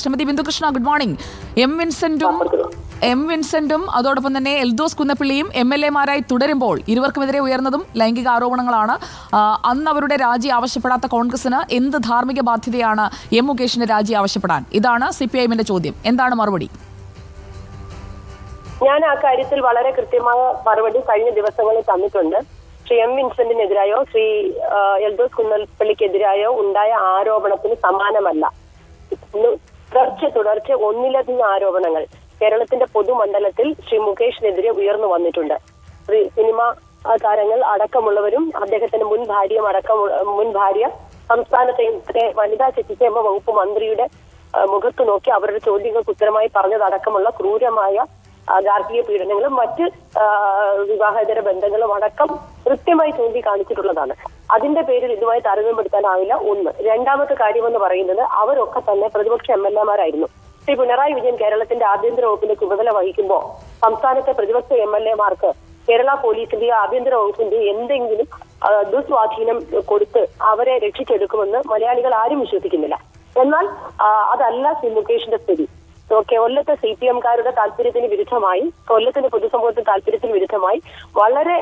Shrimati Bindukrishna good morning M വിൻസെന്റും M വിൻസെന്റും അതോടൊപ്പം തന്നെ എൽദോസ് കുന്നപ്പിള്ളിയും എം എൽ എമാരായി തുടരുമ്പോൾ ഇരുവർക്കുമെതിരെ ഉയർന്നതും ലൈംഗിക ആരോപണങ്ങളാണ്. അന്ന് അവരുടെ രാജി ആവശ്യപ്പെടാത്ത കോൺഗ്രസിന് എന്ത് ധാർമ്മിക ബാധ്യതയാണ് എം മുകേഷിന്റെ രാജി ആവശ്യപ്പെടാൻ? ഇതാണ് സി പി ഐ എമ്മിന്റെ ചോദ്യം. എന്താണ് മറുപടി? ഞാൻ ആ കാര്യത്തിൽ വളരെ കൃത്യമായ മറുപടി കഴിഞ്ഞ ദിവസങ്ങളിൽ തന്നിട്ടുണ്ട്. ശ്രീ എം വിൻസെന്റിനെതിരായോ ശ്രീ എൽദോസ് കുന്നപ്പള്ളിക്കെതിരായോ ഉണ്ടായ ആരോപണത്തിന് സമാനമല്ല. തുടർച്ച തുടർച്ച ഒന്നിലധികം ആരോപണങ്ങൾ കേരളത്തിന്റെ പൊതുമണ്ഡലത്തിൽ ശ്രീ മുകേഷിനെതിരെ ഉയർന്നു വന്നിട്ടുണ്ട്. സിനിമ താരങ്ങൾ അടക്കമുള്ളവരും അദ്ദേഹത്തിന്റെ മുൻ ഭാര്യയും അടക്കം മുൻ ഭാര്യ സംസ്ഥാനത്തെ വനിതാ ശിശുക്ഷേമ വകുപ്പ് മന്ത്രിയുടെ മുഖത്ത് നോക്കി അവരുടെ ചോദ്യങ്ങൾക്ക് ഉത്തരമായി പറഞ്ഞതടക്കമുള്ള ക്രൂരമായ ഗാർഹിക പീഡനങ്ങളും മറ്റ് വിവാഹേതര ബന്ധങ്ങളും അടക്കം കൃത്യമായി ചൂണ്ടിക്കാണിച്ചിട്ടുള്ളതാണ്. അതിന്റെ പേരിൽ ഇതുമായി താരതമ്യപ്പെടുത്താനാവില്ല ഒന്ന്. രണ്ടാമത്തെ കാര്യമെന്ന് പറയുന്നത് അവരൊക്കെ തന്നെ പ്രതിപക്ഷ എം എൽ എമാരായിരുന്നു. ശ്രീ പിണറായി വിജയൻ കേരളത്തിന്റെ ആഭ്യന്തര വകുപ്പിന്റെ ചുമതല വഹിക്കുമ്പോൾ സംസ്ഥാനത്തെ പ്രതിപക്ഷ എം എൽ എമാർക്ക് കേരള പോലീസിന്റെയോ ആഭ്യന്തര വകുപ്പിന്റെയോ എന്തെങ്കിലും ദുസ്വാധീനം കൊടുത്ത് അവരെ രക്ഷിച്ചെടുക്കുമെന്ന് മലയാളികൾ ആരും വിശ്വസിക്കുന്നില്ല. എന്നാൽ അതല്ല ശ്രീ മുകേഷിന്റെ സ്ഥിതി. കൊല്ലത്തെ സി പി എംകാരുടെ താല്പര്യത്തിന് വിരുദ്ധമായി കൊല്ലത്തിന്റെ പൊതുസമൂഹത്തിന് താല്പര്യത്തിന് വിരുദ്ധമായി വളരെ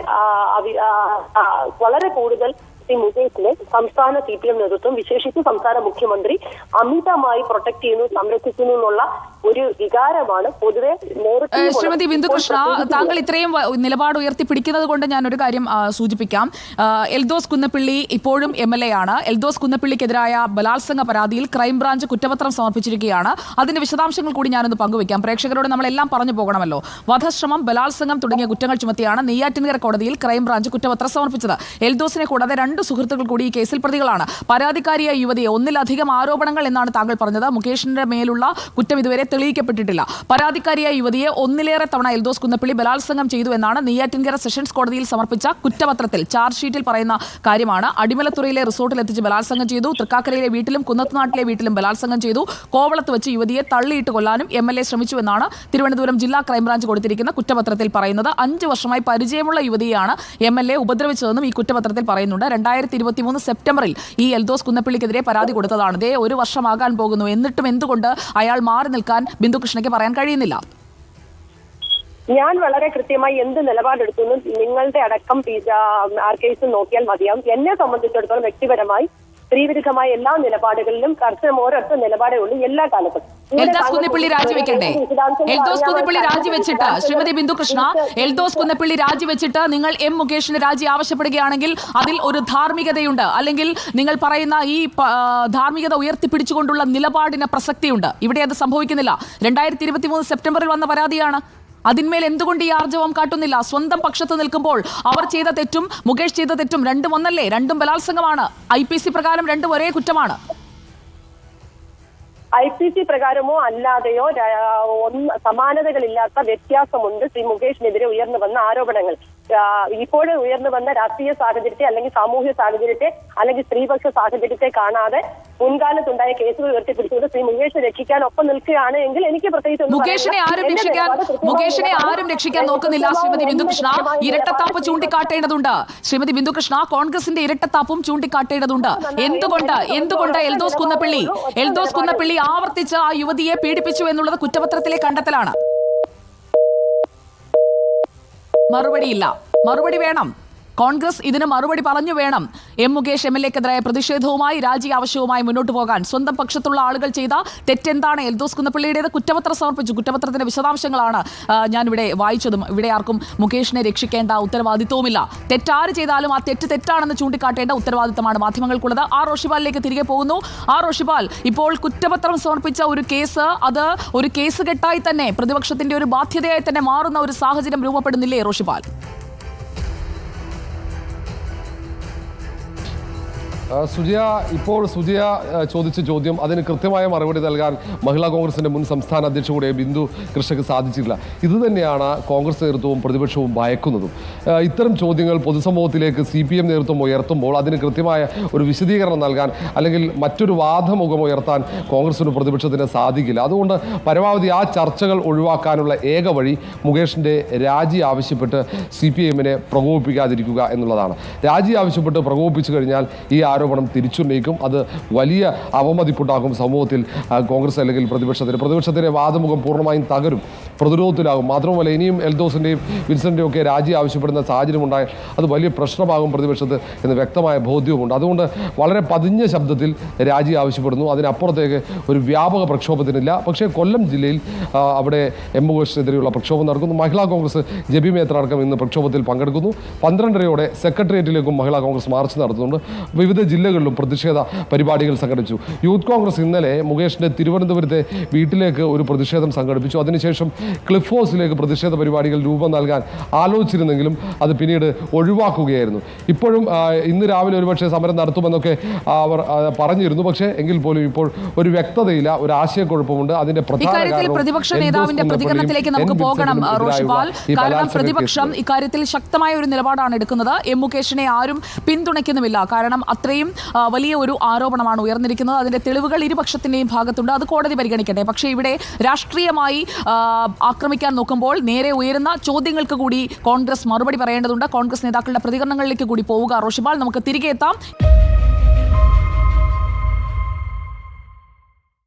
വളരെ കൂടുതൽ ശ്രീ മുകേഷിനെ സംസ്ഥാന സി പി എം നേതൃത്വം വിശേഷിച്ച് സംസ്ഥാന മുഖ്യമന്ത്രി അമിതമായി പ്രൊട്ടക്ട് ചെയ്യുന്നു സംരക്ഷിക്കുന്നു എന്നുള്ള ഒരു വികാരമാണ് പൊതുവെ ശ്രീമതി ബിന്ദുകൃഷ്ണ താങ്കൾ ഇത്രയും നിലപാട് ഉയർത്തി പിടിക്കുന്നത് കൊണ്ട് ഞാൻ ഒരു കാര്യം സൂചിപ്പിക്കാം. എൽദോസ് കുന്നപ്പിള്ളി ഇപ്പോഴും എം എൽ എ ആണ്. എൽദോസ് കുന്നപ്പിള്ളിക്കെതിരായ ബലാത്സംഗ പരാതിയിൽ ക്രൈംബ്രാഞ്ച് കുറ്റപത്രം സമർപ്പിച്ചിരിക്കുകയാണ്. അതിന്റെ വിശദാംശങ്ങൾ കൂടി ഞാനൊന്ന് പങ്കുവയ്ക്കാം. പ്രേക്ഷകരോട് നമ്മളെല്ലാം പറഞ്ഞു പോകണമല്ലോ. വധശ്രമം ബലാത്സംഗം തുടങ്ങിയ കുറ്റങ്ങൾ ചുമത്തിയാണ് നെയ്യാറ്റിൻകര കോടതിയിൽ ക്രൈംബ്രാഞ്ച് കുറ്റപത്രം സമർപ്പിച്ചത്. എൽദോസിനെ കൂടാതെ രണ്ട് സുഹൃത്തുക്കൾ കൂടി ഈ കേസിൽ പ്രതികളാണ്. പരാതിക്കാരിയായ യുവതിയെ ഒന്നിലധികം ആരോപണങ്ങൾ എന്നാണ് താങ്കൾ പറഞ്ഞത്. മുകേഷിന്റെ മേലുള്ള കുറ്റം ഇതുവരെ തെളിയിക്കപ്പെട്ടിട്ടില്ല. പരാതിക്കാരിയായ യുവതിയെ ഒന്നിലേറെ തവണ എൽദോസ് കുന്നപ്പിള്ളി ബലാത്സംഗം ചെയ്തു എന്നാണ് നെയ്യാറ്റിൻകര സെഷൻസ് കോടതിയിൽ സമർപ്പിച്ച കുറ്റപത്രത്തിൽ ചാർജ് ഷീറ്റിൽ പറയുന്ന കാര്യമാണ്. അടിമലത്തുറയിലെ റിസോർട്ടിൽ എത്തിച്ച് ബലാത്സംഗം ചെയ്തു. തൃക്കാക്കരയിലെ വീട്ടിലും കുന്നത്തുനാട്ടിലെ വീട്ടിലും ബലാത്സംഗം ചെയ്തു. കോവളത്ത് വെച്ച് യുവതിയെ തള്ളിയിട്ട് കൊല്ലാനും എം എൽ എ ശ്രമിച്ചു എന്നാണ് തിരുവനന്തപുരം ജില്ലാ ക്രൈംബ്രാഞ്ച് കൊടുത്തിരിക്കുന്ന കുറ്റപത്രത്തിൽ പറയുന്നത്. അഞ്ച് വർഷമായി പരിചയമുള്ള യുവതിയാണ് എം എൽ എ ഉപദ്രവിച്ചതെന്നും ഈ കുറ്റപത്രത്തിൽ പറയുന്നുണ്ട്. രണ്ടായിരത്തി ഇരുപത്തി മൂന്ന് സെപ്റ്റംബറിൽ ഈ എൽദോസ് കുന്നപ്പള്ളിക്കെതിരെ പരാതി കൊടുത്തതാണ്. ഇതേ ഒരു വർഷമാകാൻ പോകുന്നു. എന്നിട്ടും എന്തുകൊണ്ട് അയാൾ മാറി നിൽക്കാൻ ബിന്ദുകൃഷ്ണയ്ക്ക് പറയാൻ കഴിയുന്നില്ല. ഞാൻ വളരെ കൃത്യമായി എന്ത് നിലപാടെടുത്തു നിങ്ങളുടെ അടക്കം ആർക്കേസ് നോക്കിയാൽ മതിയാവും. എന്നെ സംബന്ധിച്ചിടത്തോളം വ്യക്തിപരമായി സ്ത്രീവിരുദ്ധമായ എല്ലാ നിലപാടുകളിലും കർശനം ഓരോരുത്തർ നിലപാടേ ഉള്ളൂ എല്ലാ കാലത്തും. എൽദോസ് താങ്കൾ കുന്നപ്പള്ളി രാജിവെക്കണ്ടേ? എൽദോസ് കുന്നപ്പള്ളി രാജിവെച്ചിട്ട് ശ്രീമതി ബിന്ദു കൃഷ്ണ എൽദോസ് കുന്നപ്പള്ളി രാജിവെച്ചിട്ട് നിങ്ങൾ എം മുകേഷിന് രാജി ആവശ്യപ്പെടുകയാണെങ്കിൽ അതിൽ ഒരു ധാർമ്മികതയുണ്ട്. അല്ലെങ്കിൽ നിങ്ങൾ പറയുന്ന ഈ ധാർമ്മികത ഉയർത്തിപ്പിടിച്ചുകൊണ്ടുള്ള നിലപാടിന് പ്രസക്തിയുണ്ട്. ഇവിടെ അത് സംഭവിക്കുന്നില്ല. രണ്ടായിരത്തി ഇരുപത്തി മൂന്ന് സെപ്റ്റംബറിൽ വന്ന പരാതിയാണ്. അതിന്മേൽ എന്തുകൊണ്ട് ഈ ആർജവം കാട്ടുന്നില്ല? സ്വന്തം പക്ഷത്ത് നിൽക്കുമ്പോൾ അവർ ചെയ്ത തെറ്റും മുകേഷ് ചെയ്ത തെറ്റും രണ്ടും ഒന്നല്ലേ? രണ്ടും ബലാത്സംഗമാണ്. ഐ പ്രകാരം രണ്ടും ഒരേ കുറ്റമാണ്. ഐ പി സി പ്രകാരമോ അല്ലാതെയോ ഒന്ന് സമാനതകളില്ലാത്ത വ്യത്യാസമുണ്ട് ശ്രീ മുകേഷിനെതിരെ ഉയർന്നു വന്ന ആരോപണങ്ങൾ. ഇപ്പോഴും ഇപ്പോൾ ഉയർന്നു വന്ന രാഷ്ട്രീയ സാഹചര്യത്തെ അല്ലെങ്കിൽ സാമൂഹ്യ സാഹചര്യത്തെ അല്ലെങ്കിൽ സ്ത്രീപക്ഷ സാഹചര്യത്തെ കാണാതെ മുൻകാലത്തുണ്ടായ കേസുകൾ ഉയർത്തിപ്പിടിച്ചുകൊണ്ട് ശ്രീ മുകേഷിനെ രക്ഷിക്കാൻ ഒപ്പം നിൽക്കുകയാണ് എങ്കിൽ എനിക്ക് പ്രത്യേകിച്ച് മുകേഷിനെ ആരും രക്ഷിക്കാൻ മുകേഷിനെ ആരും രക്ഷിക്കാൻ നോക്കുന്നില്ല ശ്രീമതി ബിന്ദുകൃഷ്ണ ഇരട്ടത്താപ്പ് ചൂണ്ടിക്കാട്ടേണ്ടതുണ്ട്. ശ്രീമതി ബിന്ദുകൃഷ്ണ കോൺഗ്രസിന്റെ ഇരട്ടത്താപ്പും ചൂണ്ടിക്കാട്ടേണ്ടതുണ്ട്. എന്തുകൊണ്ട് എന്തുകൊണ്ട് എൽദോസ് കുന്നപ്പള്ളി എൽദോസ് കുന്നപ്പള്ളി ആവർത്തിച്ച് ആ യുവതിയെ പീഡിപ്പിച്ചു എന്നുള്ളത് കുറ്റപത്രത്തിലെ കണ്ടെത്തലാണ്. മറുപടിയില്ല. മറുപടി വേണം. കോൺഗ്രസ് ഇതിന് മറുപടി പറഞ്ഞു വേണം. എം മുകേഷ് എം എൽ എക്കെതിരായ പ്രതിഷേധവുമായി രാജി ആവശ്യവുമായി മുന്നോട്ട് പോകാൻ സ്വന്തം പക്ഷത്തുള്ള ആളുകൾ ചെയ്ത തെറ്റെന്താണ്? എൽദോസ് കുന്നപ്പള്ളിയുടേത് കുറ്റപത്രം സമർപ്പിച്ചു. കുറ്റപത്രത്തിന്റെ വിശദാംശങ്ങളാണ് ഞാനിവിടെ വായിച്ചതും. ഇവിടെ ആർക്കും മുകേഷിനെ രക്ഷിക്കേണ്ട ഉത്തരവാദിത്വവുമില്ല. തെറ്റാറ് ചെയ്താലും ആ തെറ്റ് തെറ്റാണെന്ന് ചൂണ്ടിക്കാട്ടേണ്ട ഉത്തരവാദിത്തമാണ് മാധ്യമങ്ങൾക്കുള്ളത്. ആ റോഷിപാലിലേക്ക് തിരികെ പോകുന്നു. ആ റോഷിപാൽ ഇപ്പോൾ കുറ്റപത്രം സമർപ്പിച്ച ഒരു കേസ് അത് ഒരു കേസ് കെട്ടായി തന്നെ പ്രതിപക്ഷത്തിന്റെ ഒരു ബാധ്യതയായി തന്നെ മാറുന്ന ഒരു സാഹചര്യം രൂപപ്പെടുന്നില്ലേ റോഷിപാൽ? സുജയ ഇപ്പോൾ സുജയ ചോദിച്ച ചോദ്യം അതിന് കൃത്യമായ മറുപടി നൽകാൻ മഹിളാ കോൺഗ്രസിന്റെ മുൻ സംസ്ഥാന അധ്യക്ഷ കൂടെ ബിന്ദു കൃഷ്ണക്ക് സാധിച്ചില്ല ഇത് തന്നെയാണ് കോൺഗ്രസ് നേതൃത്വവും പ്രതിപക്ഷവും ഭയക്കുന്നതും. ഇത്തരം ചോദ്യങ്ങൾ പൊതുസമൂഹത്തിലേക്ക് സി പി എം നേതൃത്വം ഉയർത്തുമ്പോൾ അതിന് കൃത്യമായ ഒരു വിശദീകരണം നൽകാൻ അല്ലെങ്കിൽ മറ്റൊരു വാദമുഖം ഉയർത്താൻ കോൺഗ്രസിന് പ്രതിപക്ഷത്തിന് സാധിക്കില്ല. അതുകൊണ്ട് പരമാവധി ആ ചർച്ചകൾ ഒഴിവാക്കാനുള്ള ഏക വഴി മുകേഷിന്റെ രാജി ആവശ്യപ്പെട്ട് സി പി എമ്മിനെ പ്രകോപിപ്പിക്കാതിരിക്കുക എന്നുള്ളതാണ്. രാജി ആവശ്യപ്പെട്ട് പ്രകോപിപ്പിച്ചു കഴിഞ്ഞാൽ ഈ ആരോപണം തിരിച്ചുന്നയിക്കും. അത് വലിയ അവമതിപ്പുണ്ടാക്കും സമൂഹത്തിൽ കോൺഗ്രസ് അല്ലെങ്കിൽ പ്രതിപക്ഷത്തിന്. പ്രതിപക്ഷത്തിന്റെ വാദമുഖം പൂർണമായും തകരും പ്രതിരോധത്തിലാകും. മാത്രമല്ല ഇനിയും എൽദോസിന്റെയും വിൻസന്റെയും ഒക്കെ രാജി ആവശ്യപ്പെടുന്ന സാഹചര്യം ഉണ്ടായാൽ അത് വലിയ പ്രശ്നമാകും പ്രതിപക്ഷത്ത് എന്ന് വ്യക്തമായ ബോധ്യവുമുണ്ട്. അതുകൊണ്ട് വളരെ പതിഞ്ഞ ശബ്ദത്തിൽ രാജി ആവശ്യപ്പെടുന്നു. അതിനപ്പുറത്തേക്ക് ഒരു വ്യാപക പ്രക്ഷോഭത്തിനില്ല. പക്ഷേ കൊല്ലം ജില്ലയിൽ അവിടെ എം മുകേഷിനെതിരെയുള്ള പ്രക്ഷോഭം നടക്കുന്നു. മഹിളാ കോൺഗ്രസ് ജബി മേത്ര അടക്കം ഇന്ന് പ്രക്ഷോഭത്തിൽ പങ്കെടുക്കുന്നു. പന്ത്രണ്ടരയോടെ സെക്രട്ടേറിയറ്റിലേക്കും മഹിളാ കോൺഗ്രസ് മാർച്ച് നടത്തുന്നുണ്ട്. വിവിധ ജില്ലകളിലും പ്രതിഷേധ പരിപാടികൾ സംഘടിപ്പിച്ചു. യൂത്ത് കോൺഗ്രസ് ഇന്നലെ മുകേഷിന്റെ തിരുവനന്തപുരത്തെ വീട്ടിലേക്ക് ഒരു പ്രതിഷേധം സംഘടിപ്പിച്ചു. അതിനുശേഷം ക്ലിഫ് ഹൗസിലേക്ക് പ്രതിഷേധ പരിപാടികൾ രൂപം നൽകാൻ ആലോചിച്ചിരുന്നെങ്കിലും അത് പിന്നീട് ഒഴിവാക്കുകയായിരുന്നു. ഇപ്പോഴും ഇന്ന് രാവിലെ ഒരുപക്ഷെ സമരം നടത്തുമെന്നൊക്കെ അവർ പറഞ്ഞിരുന്നു. പക്ഷേ എങ്കിൽ പോലും ഇപ്പോൾ ഒരു വ്യക്തതയില്ല ഒരു ആശയക്കുഴപ്പമുണ്ട്. അതിന്റെ പ്രതിപക്ഷ നേതാവിന്റെ പ്രതികരണത്തിലേക്ക് നമുക്ക് പോകണം റോഷിപാൽ കാരണം പ്രതിപക്ഷം. ഇക്കാര്യത്തിൽ ശക്തമായ ഒരു നിലപാടാണ് എടുക്കുന്നത്. എം മുകേഷിനെ ആരും പിന്തുണയ്ക്കുന്നുമില്ല. കാരണം അത്രയും ആ, വലിയ ഒരു ആരോപണമാണ് ഉയർന്നിരിക്കുന്നത്. അതിന്റെ തെളിവുകൾ ഇരുപക്ഷത്തിന്റെയും ഭാഗത്തുണ്ട്. അത് കോടതി പരിഗണിക്കട്ടെ. പക്ഷേ ഇവിടെ രാഷ്ട്രീയമായി ആക്രമിക്കാൻ നോക്കുമ്പോൾ നേരെ ഉയരുന്ന ചോദ്യങ്ങൾക്ക് കൂടി കോൺഗ്രസ് മറുപടി പറയേണ്ടതുണ്ട്. കോൺഗ്രസ് നേതാക്കളുടെ പ്രതികരണങ്ങളിലേക്ക് കൂടി പോവുക. റോഷിബാൾ നമുക്ക് തിരികെ എത്താം.